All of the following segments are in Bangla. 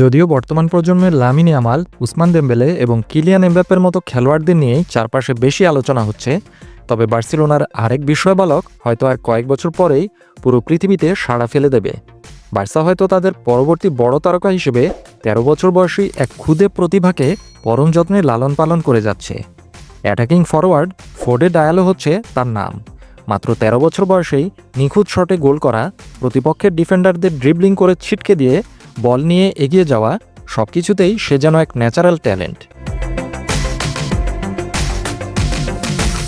যদিও বর্তমান প্রজন্মের লামিনী আমাল উসমান দেম্বেলে এবং কিলিয়ান এমবাপ্পের মতো খেলোয়াড়দের নিয়েই চারপাশে বেশি আলোচনা হচ্ছে। তবে বার্সেলোনার আরেক বিস্ময়বালক হয়তো আর কয়েক বছর পরেই পুরো পৃথিবীতে সাড়া ফেলে দেবে। বার্সা হয়তো তাদের পরবর্তী বড় তারকা হিসেবে ১৩ বছর বয়সী এক ক্ষুদে প্রতিভাকে পরম যত্নে লালন পালন করে যাচ্ছে। অ্যাটাকিং ফরওয়ার্ড ফোর্ডে ডায়ালো হচ্ছে তার নাম। মাত্র ১৩ বছর বয়সেই নিখুঁত শটে গোল করা প্রতিপক্ষের ডিফেন্ডারদের ড্রিবলিং করে ছিটকে দিয়ে বল নিয়ে এগিয়ে যাওয়া সবকিছুতেই সে যেন এক ন্যাচারাল ট্যালেন্ট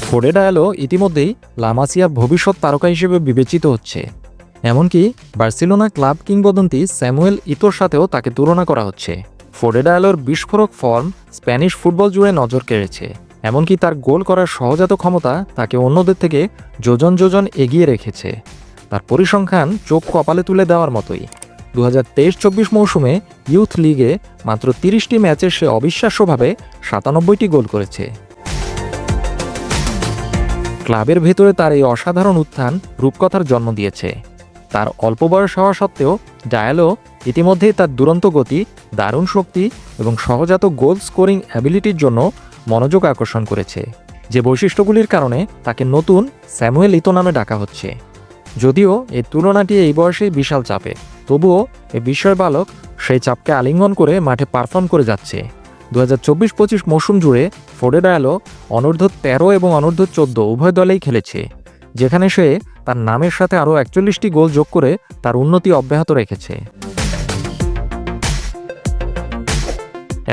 ফোর্ডে ডায়ালো ইতিমধ্যেই লামাসিয়ার ভবিষ্যৎ তারকা হিসেবে বিবেচিত হচ্ছে। এমনকি বার্সেলোনা ক্লাব কিংবদন্তি স্যামুয়েল ইতোর সাথেও তাকে তুলনা করা হচ্ছে। ফোর্ডে বিস্ফোরক ফর্ম স্প্যানিশ ফুটবল জুড়ে নজর কেড়েছে। এমনকি তার গোল করার সহজাত ক্ষমতা তাকে অন্যদের থেকে যোজন যোজন এগিয়ে রেখেছে। তার পরিসংখ্যান চোখ কপালে তুলে দেওয়ার মতোই। দু হাজার তেইশ চব্বিশ মৌসুমে ইউথ লিগে মাত্র তিরিশটি ম্যাচে সে অবিশ্বাস্যভাবে সাতানব্বইটি গোল করেছে। ক্লাবের ভেতরে তার এই অসাধারণ উত্থান রূপকথার জন্ম দিয়েছে। তার অল্প বয়স হওয়া সত্ত্বেও ডায়ালো ইতিমধ্যেই তার দুরন্ত গতি, দারুণ শক্তি এবং সহজাত গোল স্কোরিং অ্যাবিলিটির জন্য মনোযোগ আকর্ষণ করেছে। যে বৈশিষ্ট্যগুলির কারণে তাকে নতুন স্যামুয়েল ইতো নামে ডাকা হচ্ছে। যদিও এই তুলনাটি এই বয়সে বিশাল চাপে তবুও এই বিস্ময় বালক সেই চাপকে আলিঙ্গন করে মাঠে পারফর্ম করে যাচ্ছে। দু হাজার চব্বিশ পঁচিশ মৌসুম জুড়ে ফোর্ডে ডায়ালো অনূর্ধ্ব তেরো এবং অনূর্ধ্ব চোদ্দ উভয় দলেই খেলেছে, যেখানে সে তার নামের সাথে আরও একচল্লিশটি গোল যোগ করে তার উন্নতি অব্যাহত রেখেছে।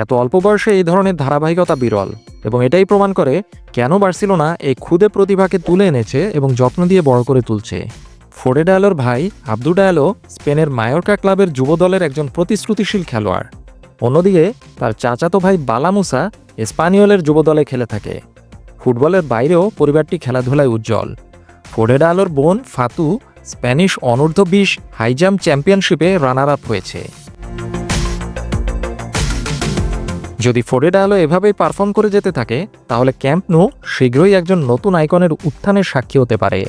এত অল্প বয়সে এই ধরনের ধারাবাহিকতা বিরল এবং এটাই প্রমাণ করে কেন বার্সিলোনা এই ক্ষুদে প্রতিভাকে তুলে এনেছে এবং যত্ন দিয়ে বড় করে তুলছে। ফোর্ডে ডায়ালোর ভাই আব্দু ডায়ালো স্পেনের মায়োরকা ক্লাবের যুব দলের একজন প্রতিশ্রুতিশীল খেলোয়াড়। অন্যদিকে তার চাচাতো ভাই বালামুসা স্পানিওলের যুব দলে খেলে থাকে। ফুটবলের বাইরেও পরিবারটি খেলাধুলায় উজ্জ্বল। ফোর্ডে ডায়ালোর বোন ফাতু স্প্যানিশ অনূর্ধ্ব বিশ হাইজাম্প চ্যাম্পিয়নশিপে রানার আপ হয়েছে। যদি ফোর্ডে ডায়ালো এভাবেই পারফর্ম করে যেতে থাকে, তাহলে ক্যাম্প নো শীঘ্রই একজন নতুন আইকনের উত্থানের সাক্ষী হতে পারে।